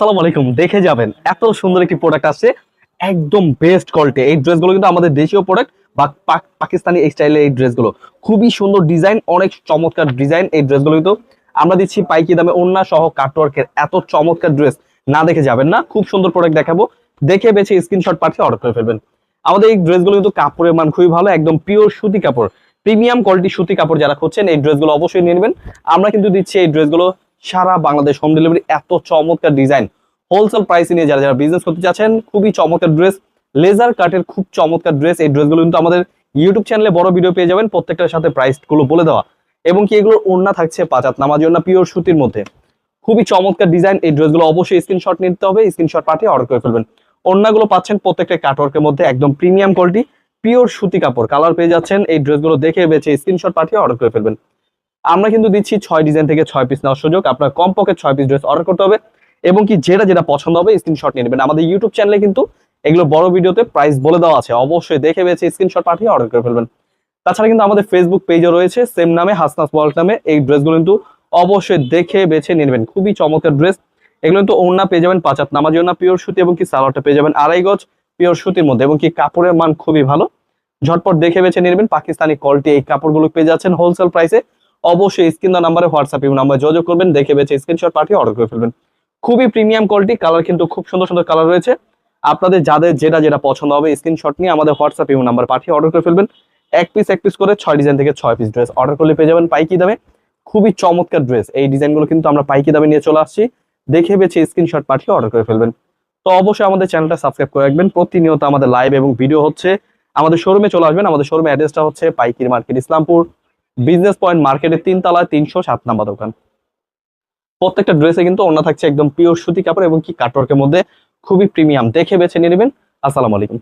আসসালামু আলাইকুম, দেখে যাবেন। এত সুন্দর একটি প্রোডাক্ট আসছে, একদম বেস্ট কোয়ালিটি এই ড্রেসগুলো কিন্তু আমাদের দেশীয় প্রোডাক্ট বা পাকিস্তানি স্টাইলের এই ড্রেসগুলো খুবই সুন্দর ডিজাইন অনেক চমৎকার ডিজাইন এই ড্রেসগুলো কিন্তু। আমরা দিচ্ছি পাইকি দামে অন্য সহ কাটওয়ার্কের এত চমৎকার ড্রেস না দেখে যাবেন না, খুব সুন্দর প্রোডাক্ট দেখাবো। দেখে বেছে স্ক্রিনশট পাঠিয়ে অর্ডার করে ফেলবেন। আমাদের এই ড্রেসগুলো কিন্তু কাপড়ের মান খুবই ভালো, একদম পিওর সুতি কাপড়। প্রিমিয়াম কোয়ালিটি সুতি কাপড় যারা খুঁজছেন, এই ড্রেসগুলো অবশ্যই নিয়ে নেবেন। আমরা কিন্তু দিচ্ছি এই ড্রেসগুলো সারা বাংলাদেশ হোম ডেলিভারি এত চমৎকার ডিজাইন হোলসেল প্রাইসে নিয়ে যারা যারা বিজনেস করতে চাচ্ছেন, খুবই চমৎকার ড্রেস লেজার কাটের খুব চমৎকার ড্রেস এই ড্রেসগুলো কিন্তু আমাদের ইউটিউব চ্যানেলে বড় ভিডিও পেয়ে যাবেন। প্রত্যেকটার সাথে প্রাইসগুলো বলে দেওয়া। এবং কি এগুলোর ওড়না থাকছে পাঁচাত নামাজ ওড়না পিওর সুতির মধ্যে। খুবই চমৎকার ডিজাইন এই ড্রেসগুলো অবশ্যই স্ক্রিনশট নিতে হবে। স্ক্রিনশট পাঠিয়ে অর্ডার করে ফেলবেন। ওড়নাগুলো পাচ্ছেন প্রত্যেকটা কাটওয়ার্কের মধ্যে একদম প্রিমিয়াম কোয়ালিটি পিওর সুতি কাপড়। কালার পেয়ে যাচ্ছেন। এই ড্রেসগুলো দেখে বেছে স্ক্রিনশট পাঠিয়ে অর্ডার করে ফেলবেন। আমরা কিন্তু দিচ্ছি ছয় ডিজাইন থেকে ছয় পিস নেওয়ার সুযোগ। আপনার কমপক্ষে ছয় পিস ড্রেস অর্ডার করতে হবে এবং কি যেটা যেটা পছন্দ হবে স্ক্রিনশট নিয়ে নেবেন। আমাদের ইউটিউব চ্যানেলে কিন্তু এগুলো বড় ভিডিওতে প্রাইস বলে দেওয়া আছে। অবশ্যই দেখে বেছে স্ক্রিনশট পাঠিয়ে অর্ডার করে ফেলবেন। তাছাড়া কিন্তু আমাদের ফেসবুক পেজও রয়েছে সেম নামে হাসনাস ওয়ার্ল্ড নামে। এই ড্রেসগুলো কিন্তু অবশ্যই দেখে বেছে নেবেন। খুবই চমৎকার ড্রেস এগুলো কিন্তু ওড়না পেয়ে যাবেন পাঁচাত নামাজ ওড়না পিওর সুতি এবং কি সালোয়ারটা পেয়ে যাবেন আড়াই গজ পিওর সুতির মধ্যে এবং কি কাপড়ের মান খুবই ভালো। ঝটপট দেখে বেছে নেবেন। পাকিস্তানি কোয়ালিটি এই কাপড়গুলো পেয়ে যাচ্ছেন হোলসেল প্রাইসে অবশ্যই স্ক্রিন দা নাম্বারে হোয়াটসঅ্যাপ এবং নাম্বার যোগাযোগ করবেন, দেখে বেছে স্ক্রিনশট পাঠিয়ে অর্ডার করে ফেলবেন। খুবই প্রিমিয়াম কোয়ালিটি কালার কিন্তু খুব সুন্দর সুন্দর কালার রয়েছে। আপনাদের যাদের যেটা যেটা পছন্দ হবে স্ক্রিনশট নিয়ে আমাদের হোয়াটসঅ্যাপ এবং নাম্বার পাঠিয়ে অর্ডার করে ফেলবেন। এক পিস এক পিস করে ছয় ডিজাইন থেকে ছয় পিস ড্রেস অর্ডার করলে পেয়ে যাবেন পাইকি দামে। খুবই চমৎকার ড্রেস এই ডিজাইনগুলো কিন্তু আমরা পাইকি দামে নিয়ে চলে আসছি। দেখে বেছে স্ক্রিনশট পাঠিয়ে অর্ডার করে ফেলবেন। তো অবশ্যই আমাদের চ্যানেলটা সাবস্ক্রাইব করে রাখবেন। প্রতিনিয়ত আমাদের লাইভ এবং ভিডিও হচ্ছে আমাদের শোরুমে চলে আসবেন। আমাদের শোরুমে অ্যাড্রেসটা হচ্ছে পাইকির মার্কেট ইসলামপুর। বিজনেস পয়েন্ট মার্কেটের তিন তলায় তিনশো সাত নাম্বার দোকান। প্রত্যেকটা ড্রেসে কিন্তু অন্য থাকছে একদম পিওর সুতি কাপড় এবং কি কাটওয়ার্কের মধ্যে খুবই প্রিমিয়াম দেখে বেছে নিয়ে নেবেন। আসসালামু আলাইকুম।